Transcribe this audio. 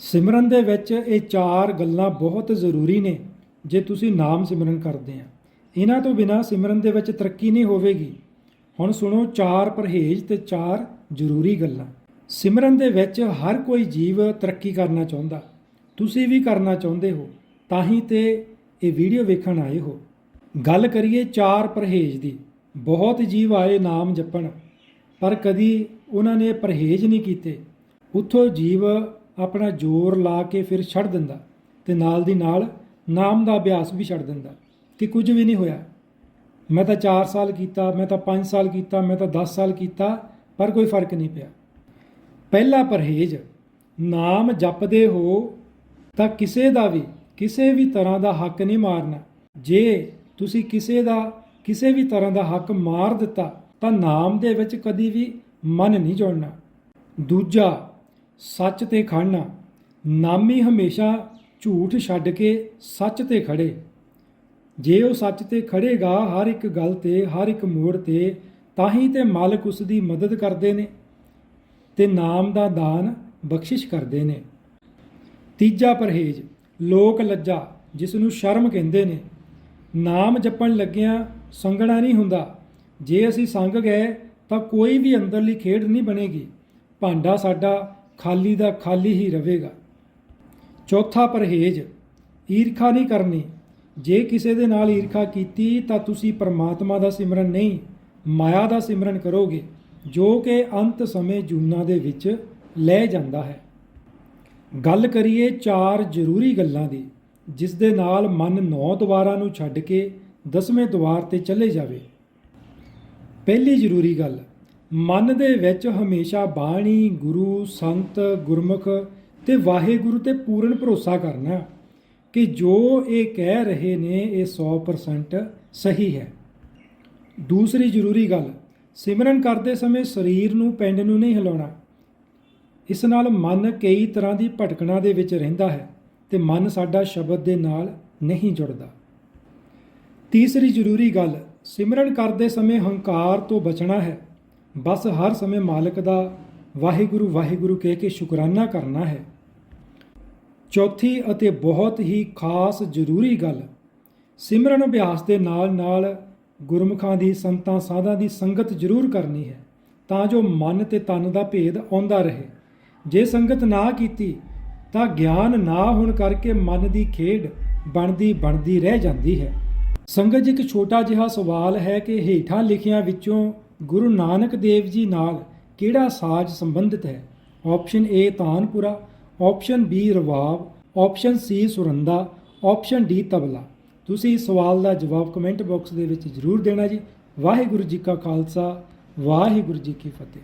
ਸਿਮਰਨ ਦੇ ਵਿੱਚ ਇਹ ਚਾਰ ਗੱਲਾਂ ਬਹੁਤ ਜ਼ਰੂਰੀ ਨੇ, ਜੇ ਤੁਸੀਂ ਨਾਮ ਸਿਮਰਨ ਕਰਦੇ ਆ। ਇਹਨਾਂ ਤੋਂ ਬਿਨਾ ਸਿਮਰਨ ਦੇ ਵਿੱਚ ਤਰੱਕੀ ਨਹੀਂ ਹੋਵੇਗੀ। ਹੁਣ ਸੁਣੋ ਚਾਰ ਪਰਹੇਜ਼ ਤੇ ਚਾਰ ਜ਼ਰੂਰੀ ਗੱਲਾਂ। ਸਿਮਰਨ ਦੇ ਵਿੱਚ ਹਰ ਕੋਈ ਜੀਵ ਤਰੱਕੀ ਕਰਨਾ ਚਾਹੁੰਦਾ। ਤੁਸੀਂ ਵੀ ਕਰਨਾ ਚਾਹੁੰਦੇ ਹੋ, ਤਾਂ ਹੀ ਤੇ ਇਹ ਵੀਡੀਓ ਵੇਖਣ ਆਏ ਹੋ। ਗੱਲ ਕਰੀਏ ਚਾਰ ਪਰਹੇਜ਼ ਦੀ। ਬਹੁਤ ਜੀਵ ਆਏ ਨਾਮ ਜਪਣ, ਪਰ ਕਦੀ ਉਹਨਾਂ ਨੇ ਪਰਹੇਜ਼ ਨਹੀਂ ਕੀਤੇ। ਉੱਥੋਂ ਜੀਵ ਆਪਣਾ ਜ਼ੋਰ ਲਾ ਕੇ ਫਿਰ ਛੱਡ ਦਿੰਦਾ ਤੇ ਨਾਲ ਦੀ ਨਾਲ ਨਾਮ ਦਾ ਅਭਿਆਸ ਵੀ ਛੱਡ ਦਿੰਦਾ ਕਿ ਕੁਝ ਵੀ ਨਹੀਂ ਹੋਇਆ। ਮੈਂ ਤਾਂ 4 ਸਾਲ ਕੀਤਾ, ਮੈਂ ਤਾਂ 5 ਸਾਲ ਕੀਤਾ, ਮੈਂ ਤਾਂ 10 ਸਾਲ ਕੀਤਾ, ਪਰ ਕੋਈ ਫ਼ਰਕ ਨਹੀਂ ਪਿਆ। ਪਹਿਲਾ ਪਰਹੇਜ਼, ਨਾਮ ਜਪਦੇ ਹੋ ਤਾਂ ਕਿਸੇ ਦਾ ਵੀ, ਕਿਸੇ ਵੀ ਤਰ੍ਹਾਂ ਦਾ ਹੱਕ ਨਹੀਂ ਮਾਰਨਾ। ਜੇ ਤੁਸੀਂ ਕਿਸੇ ਦਾ, ਕਿਸੇ ਵੀ ਤਰ੍ਹਾਂ ਦਾ ਹੱਕ ਮਾਰ ਦਿੱਤਾ ਤਾਂ ਨਾਮ ਦੇ ਵਿੱਚ ਕਦੀ ਵੀ ਮਨ ਨਹੀਂ ਜੋੜਨਾ। ਦੂਜਾ ਸੱਚ ਤੇ ਖੜਨਾ ਨਾਮੀ ਹਮੇਸ਼ਾ ਝੂਠ ਛੱਡ ਕੇ ਸੱਚ ਤੇ ਖੜੇ ਜੇ ਉਹ ਸੱਚ ਤੇ ਖੜੇਗਾ ਹਰ ਇੱਕ ਗੱਲ ਤੇ, ਹਰ ਇੱਕ ਮੋੜ ਤੇ ਤਾਂ ਹੀ ਤੇ ਮਾਲਕ ਉਸ ਦੀ ਮਦਦ ਕਰਦੇ ਨੇ ਤੇ ਨਾਮ ਦਾ ਦਾਨ ਬਖਸ਼ਿਸ਼ ਕਰਦੇ ਨੇ। ਤੀਜਾ ਪਰਹੇਜ਼, ਲੋਕ ਲੱਜਾ, ਜਿਸ ਨੂੰ ਸ਼ਰਮ ਕਹਿੰਦੇ ਨੇ। ਨਾਮ ਜਪਣ ਲੱਗਿਆਂ ਸੰਗਣਾ ਨਹੀਂ ਹੁੰਦਾ। ਜੇ ਅਸੀਂ ਸੰਗ ਗਏ, ਤਾਂ ਕੋਈ ਵੀ ਅੰਦਰਲੀ ਖੇਡ ਨਹੀਂ ਬਣੇਗੀ। ਭਾਂਡਾ ਸਾਡਾ ਖਾਲੀ ਦਾ ਖਾਲੀ ਹੀ ਰਹੇਗਾ। ਚੌਥਾ ਪਰਹੇਜ਼, ਈਰਖਾ ਨਹੀਂ ਕਰਨੀ। ਜੇ ਕਿਸੇ ਦੇ ਨਾਲ ਈਰਖਾ ਕੀਤੀ, ਤਾਂ ਤੁਸੀਂ ਪਰਮਾਤਮਾ ਦਾ ਸਿਮਰਨ ਨਹੀਂ, ਮਾਇਆ ਦਾ ਸਿਮਰਨ ਕਰੋਗੇ, ਜੋ ਕਿ ਅੰਤ ਸਮੇਂ ਜੂਨਾ ਦੇ ਵਿੱਚ ਲੈ ਜਾਂਦਾ ਹੈ। ਗੱਲ ਕਰੀਏ ਚਾਰ ਜ਼ਰੂਰੀ ਗੱਲਾਂ ਦੀ, ਜਿਸ ਦੇ ਨਾਲ ਮਨ ਨੌ ਦੁਆਰਾਂ ਨੂੰ ਛੱਡ ਕੇ ਦਸਵੇਂ ਦੁਆਰ ਤੇ ਚਲੇ ਜਾਵੇ। ਪਹਿਲੀ ਜ਼ਰੂਰੀ ਗੱਲ ਮਨ ਦੇ ਵਿੱਚ ਹਮੇਸ਼ਾ ਬਾਣੀ, ਗੁਰੂ, ਸੰਤ, ਗੁਰਮੁਖ ਤੇ ਵਾਹਿਗੁਰੂ ਤੇ ਪੂਰਨ ਭਰੋਸਾ ਕਰਨਾ ਕਿ ਜੋ ਇਹ ਕਹਿ ਰਹੇ ਨੇ ਇਹ 100% ਸਹੀ ਹੈ। ਦੂਸਰੀ ਜ਼ਰੂਰੀ ਗੱਲ, ਸਿਮਰਨ ਕਰਦੇ ਸਮੇਂ ਸਰੀਰ ਨੂੰ, ਪਿੰਡ ਨੂੰ ਨਹੀਂ ਹਿਲਾਉਣਾ। ਇਸ ਨਾਲ ਮਨ ਕਈ ਤਰ੍ਹਾਂ ਦੀ ਭਟਕਣਾ ਦੇ ਵਿੱਚ ਰਹਿੰਦਾ ਹੈ ਤੇ ਮਨ ਸਾਡਾ ਸ਼ਬਦ ਦੇ ਨਾਲ ਨਹੀਂ ਜੁੜਦਾ। ਤੀਸਰੀ ਜ਼ਰੂਰੀ ਗੱਲ, ਸਿਮਰਨ ਕਰਦੇ ਸਮੇਂ ਹੰਕਾਰ ਤੋਂ ਬਚਣਾ ਹੈ। ਬਸ ਹਰ ਸਮੇਂ ਮਾਲਕ ਦਾ ਵਾਹਿਗੁਰੂ ਵਾਹਿਗੁਰੂ ਕਹਿ ਕੇ ਸ਼ੁਕਰਾਨਾ ਕਰਨਾ ਹੈ। ਚੌਥੀ ਅਤੇ ਬਹੁਤ ਹੀ ਖਾਸ ਜ਼ਰੂਰੀ ਗੱਲ, ਸਿਮਰਨ ਅਭਿਆਸ ਦੇ ਨਾਲ ਨਾਲ ਗੁਰਮੁਖਾਂ ਦੀ, ਸੰਤਾਂ, ਸਾਧਾਂ ਦੀ ਸੰਗਤ ਜ਼ਰੂਰ ਕਰਨੀ ਹੈ, ਤਾਂ ਜੋ ਮਨ ਤੇ ਤਨ ਦਾ ਭੇਦ ਆਉਂਦਾ ਰਹੇ। ਜੇ ਸੰਗਤ ਨਾ ਕੀਤੀ, ਤਾਂ ਗਿਆਨ ਨਾ ਹੋਣ ਕਰਕੇ ਮਨ ਦੀ ਖੇਡ ਬਣਦੀ ਬਣਦੀ ਰਹਿ ਜਾਂਦੀ ਹੈ। ਸੰਗਤ ਜੀ ਇੱਕ ਛੋਟਾ ਜਿਹਾ ਸਵਾਲ ਹੈ ਕਿ ਹੇਠਾਂ ਲਿਖਿਆਂ ਵਿੱਚੋਂ ਗੁਰੂ ਨਾਨਕ ਦੇਵ ਜੀ ਨਾਲ ਕਿਹੜਾ ਸਾਜ਼ ਸੰਬੰਧਿਤ ਹੈ? Option A tanpura option B rabab option C surinda option D tabla. ਤੁਸੀਂ ਇਸ ਸਵਾਲ ਦਾ ਜਵਾਬ ਕਮੈਂਟ ਬਾਕਸ ਦੇ ਵਿੱਚ ਜ਼ਰੂਰ ਦੇਣਾ ਜੀ। ਵਾਹਿਗੁਰੂ ਜੀ ਕਾ ਖਾਲਸਾ, ਵਾਹਿਗੁਰੂ ਜੀ ਕੀ ਫਤਿਹ।